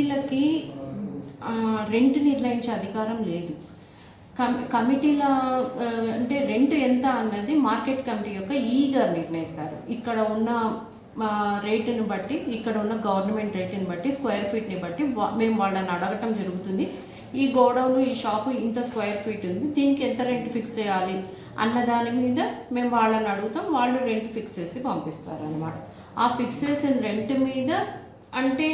కమిటీలకి rent నిర్ణయించే అధికారం లేదు. కమి కమిటీల అంటే రెంట్ ఎంత అన్నది మార్కెట్ కమిటీ యొక్క ఈగర్ నిర్ణయిస్తారు. ఇక్కడ ఉన్న ఆ, రేటుని బట్టి ఇక్కడ ఉన్న గవర్నమెంట్ రేటుని బట్టి స్క్వేర్ ఫీట్ని బట్టి మేము వాళ్ళని అడగటం జరుగుతుంది. ఈ గోడౌన్ ఈ షాపు ఇంత స్క్వేర్ ఫీట్ ఉంది. దీనికి ఎంత రెంట్ ఫిక్స్ చేయాలి అన్న దాని మీద మేము వాళ్ళని అడుగుతాం. వాళ్ళు రెంట్ ఫిక్స్ చేసి పంపిస్తారు అనమాట ఆ ఫిక్స్ చేసిన రెంట్ మీద అంటే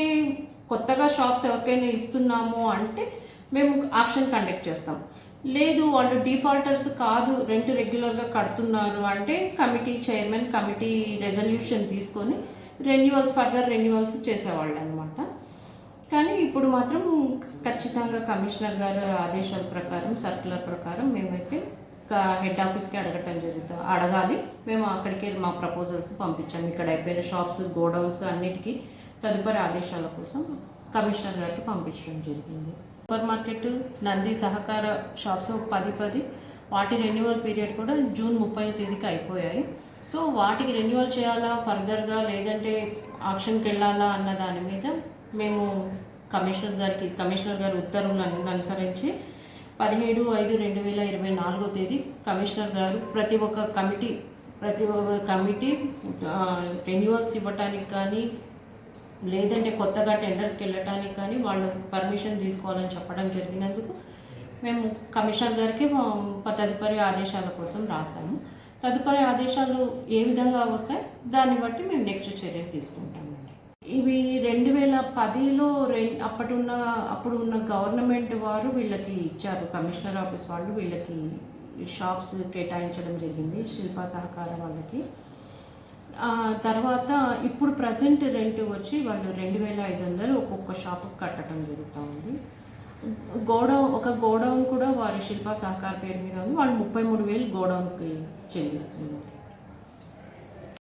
కొత్తగా షాప్స్ ఎవరికైనా ఇస్తున్నాము అంటే మేము ఆక్షన్ కండక్ట్ చేస్తాం. లేదు వాళ్ళు డిఫాల్టర్స్ కాదు రెంట్ రెగ్యులర్గా కడుతున్నారు అంటే కమిటీ చైర్మన్ కమిటీ రెజల్యూషన్ తీసుకొని రెన్యువల్స్ ఫర్దర్ రెన్యువల్స్ చేసేవాళ్ళు అనమాట కానీ ఇప్పుడు మాత్రం ఖచ్చితంగా కమిషనర్ గారు ఆదేశాల ప్రకారం సర్క్యులర్ ప్రకారం మేమైతే హెడ్ ఆఫీస్కి అడగటం జరుగుతుంది. అడగాలి. మేము అక్కడికి మా ప్రపోజల్స్ పంపించాం. ఇక్కడ అయిపోయిన షాప్స్ గోడౌన్స్ అన్నిటికీ తదుపరి ఆదేశాల కోసం కమిషనర్ గారికి పంపించడం జరిగింది. సూపర్ మార్కెట్ నంది సహకార షాప్స్ పది పది వాటి రెన్యువల్ పీరియడ్ కూడా జూన్ ముప్పై తేదీకి అయిపోయాయి. సో వాటికి రెన్యువల్ చేయాలా ఫర్దర్గా లేదంటే ఆక్షన్కి వెళ్ళాలా అన్న దాని మీద మేము కమిషనర్ గారికి కమిషనర్ గారి ఉత్తర్వులను అనుసరించి పదిహేడు ఐదు రెండు వేల ఇరవై నాలుగో తేదీ కమిషనర్ గారు ప్రతి ఒక్క కమిటీ ప్రతి ఒక్క కమిటీ రెన్యువల్స్ ఇవ్వటానికి కానీ లేదంటే కొత్తగా టెండర్స్కి వెళ్ళటానికి కానీ వాళ్ళు పర్మిషన్ తీసుకోవాలని చెప్పడం జరిగినందుకు మేము కమిషనర్ గారికి మా తదుపరి ఆదేశాల కోసం రాసాము తదుపరి ఆదేశాలు ఏ విధంగా వస్తాయి? దాన్ని బట్టి మేము నెక్స్ట్ చర్యలు తీసుకుంటామండి. ఇవి రెండు వేల పదిలో రె అప్పటి ఉన్న అప్పుడు ఉన్న గవర్నమెంట్ వారు వీళ్ళకి ఇచ్చారు. కమిషనర్ ఆఫీస్ వాళ్ళు వీళ్ళకి షాప్స్ కేటాయించడం జరిగింది. శిల్ప సహకార వాళ్ళకి. తర్వాత ఇప్పుడు ప్రజెంట్ రెంట్ వచ్చి వాళ్ళు రెండు వేల ఐదు వందలు ఒక్కొక్క షాపుకి కట్టడం జరుగుతూ ఉంది. గోడౌన్ ఒక గోడౌన్ కూడా వారి శిల్ప సహకార పేరు మీద ఉంది. వాళ్ళు ముప్పై మూడు వేలు గోడౌన్కి చెల్లిస్తున్నారు.